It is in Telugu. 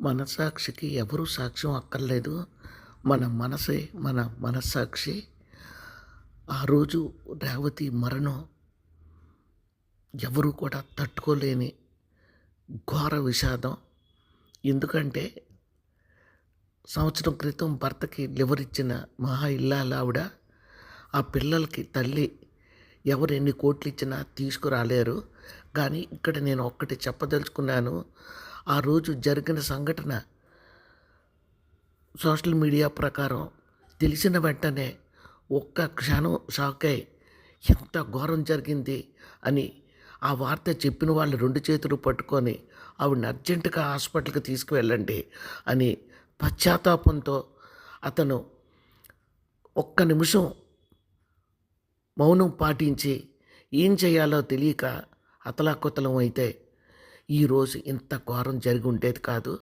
మనస్సాక్షికి ఎవరు సాక్ష్యం అక్కర్లేదు. మన మనసే మన మనస్సాక్షి. ఆ రోజు రేవతి మరణం ఎవరు కూడా తట్టుకోలేని ఘోర విషాదం. ఎందుకంటే సంవత్సరం క్రితం భర్తకి లివర్ ఇచ్చిన మహా ఇల్లాల ఆవిడ ఆ పిల్లలకి తల్లి ఎవరు ఎన్ని కోట్లు ఇచ్చినా తీసుకురాలేరు. కానీ ఇక్కడ నేను ఒక్కటి చెప్పదలుచుకున్నాను. ఆ రోజు జరిగిన సంఘటన సోషల్ మీడియా ప్రకారం తెలిసిన వెంటనే ఒక్క క్షణం షాక్ అయి ఎంత ఘోరం జరిగింది? అని ఆ వార్త చెప్పిన వాళ్ళు రెండు చేతులు పట్టుకొని ఆవిడని అర్జెంటుగా హాస్పిటల్కి తీసుకువెళ్ళండి అని పశ్చాత్తాపంతో అతను ఒక్క నిమిషం మౌనం పాటించి ఏం చేయాలో తెలియక అతలాకుతలం అయితే ఈరోజు ఇంత ఘోరం జరిగి ఉండేది కాదు.